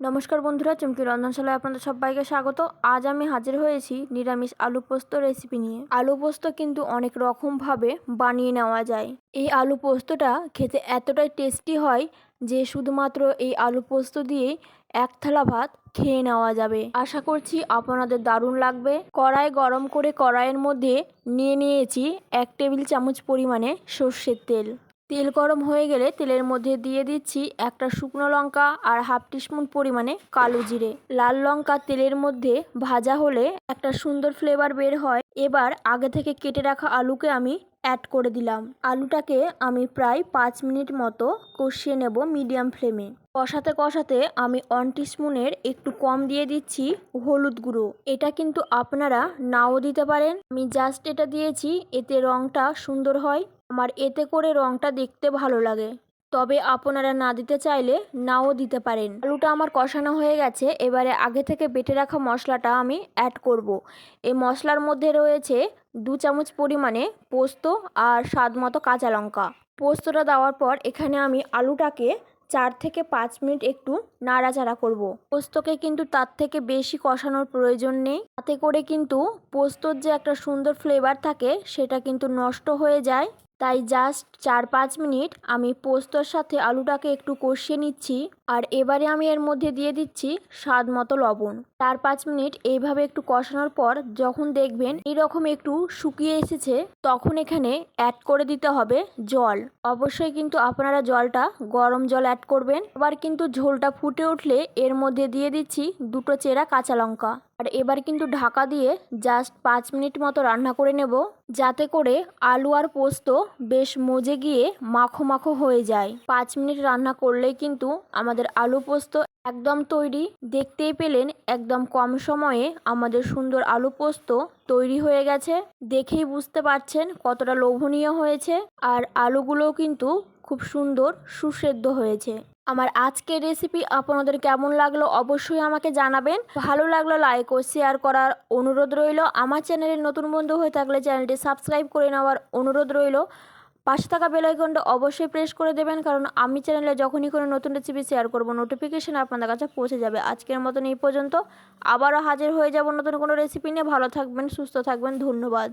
নমস্কার বন্ধুরা, চুমকি রন্ধনশালায় আপনাদের সবাইকে স্বাগত। আজ আমি হাজির হয়েছি নিরামিষ আলু পোস্ত রেসিপি নিয়ে। আলু পোস্ত কিন্তু অনেক রকমভাবে বানিয়ে নেওয়া যায়। এই আলু পোস্তটা খেতে এতটাই টেস্টি হয় যে শুধুমাত্র এই আলু পোস্ত দিয়েই এক থালা ভাত খেয়ে নেওয়া যাবে। আশা করছি আপনাদের দারুণ লাগবে। কড়াই গরম করে কড়াইয়ের মধ্যে নিয়ে নিয়েছি এক টেবিল চামচ পরিমাণে সর্ষের তেল। তেল গরম হয়ে গেলে তেলের মধ্যে দিয়ে দিচ্ছি একটা শুকনো লঙ্কা আর হাফ টিস্পুন পরিমাণে কালো জিরে। লাল লঙ্কা তেলের মধ্যে ভাজা হলে একটা সুন্দর ফ্লেভার বের হয়। এবার আগে থেকে কেটে রাখা আলুকে আমি অ্যাড করে দিলাম। আলুটাকে আমি প্রায় পাঁচ মিনিট মতো কষিয়ে নেব মিডিয়াম ফ্লেমে কষাতে কষাতে আমি ওয়ান টিস্পুনের একটু কম দিয়ে দিচ্ছি হলুদ গুঁড়ো। এটা কিন্তু আপনারা নাও দিতে পারেন। আমি জাস্ট এটা দিয়েছি, এতে রঙটা সুন্দর হয়। আমার এতে করে রঙটা দেখতে ভালো লাগে। তবে আপনারা না দিতে চাইলে নাও দিতে পারেন। আলুটা আমার কষানো হয়ে গেছে, এবারে আগে থেকে বেটে রাখা মশলাটা আমি অ্যাড করব। এই মশলার মধ্যে রয়েছে দু চামচ পরিমাণে পোস্ত আর স্বাদ মতো কাঁচা লঙ্কা। পোস্তটা দেওয়ার পর এখানে আমি আলুটাকে চার থেকে পাঁচ মিনিট একটু নাড়াচাড়া করব। পোস্তকে কিন্তু তার থেকে বেশি কষানোর প্রয়োজন নেই। তাতে করে কিন্তু পোস্তর যে একটা সুন্দর ফ্লেভার থাকে, সেটা কিন্তু নষ্ট হয়ে যায়। তাই জাস্ট চার পাঁচ মিনিট আমি পোস্তর সাথে আলুটাকে একটু কষিয়ে নিচ্ছি আর এবারে আমি এর মধ্যে দিয়ে দিচ্ছি স্বাদ মতো লবণ। চার পাঁচ মিনিট এইভাবে একটু কষানোর পর যখন দেখবেন এরকম একটু শুকিয়ে এসেছে, তখন এখানে অ্যাড করে দিতে হবে জল। অবশ্যই কিন্তু আপনারা জলটা গরম জল অ্যাড করবেন। এবার কিন্তু ঝোলটা ফুটে উঠলে এর মধ্যে দিয়ে দিচ্ছি দুটো চেরা কাঁচা লঙ্কা। আর এবার কিন্তু ঢাকা দিয়ে জাস্ট পাঁচ মিনিট মতো রান্না করে নেব, যাতে করে আলু আর পোস্ত বেশ মজে গিয়ে মাখো মাখো হয়ে যায়। পাঁচ মিনিট রান্না করলেই কিন্তু আমাদের আলু পোস্ত একদম তৈরি। দেখতেই পেলেন একদম কম সময়ে আমাদের সুন্দর আলু পোস্ত তৈরি হয়ে গেছে। দেখেই বুঝতে পারছেন কতটা লোভনীয় হয়েছে। আর আলুগুলোও কিন্তু খুব সুন্দর সুসেদ্ধ হয়েছে। আমার আজকের রেসিপি আপনাদের কেমন লাগল অবশ্যই আমাকে জানাবেন। ভালো লাগল লাইক ও শেয়ার করার অনুরোধ রইল। আমার চ্যানেলের নতুন বন্ধু হয়ে থাকলে চ্যানেলটি সাবস্ক্রাইব করে নেওয়ার অনুরোধ রইল। পাশে থাকা বেলাইকনটা অবশ্যই প্রেস করে দেবেন, কারণ আমি চ্যানেলে যখনই কোনো নতুন রেসিপি শেয়ার করব নোটিফিকেশান আপনাদের কাছে পৌঁছে যাবে। আজকের মতন এই পর্যন্ত। আবারও হাজির হয়ে যাব নতুন কোনো রেসিপি নিয়ে। ভালো থাকবেন, সুস্থ থাকবেন, ধন্যবাদ।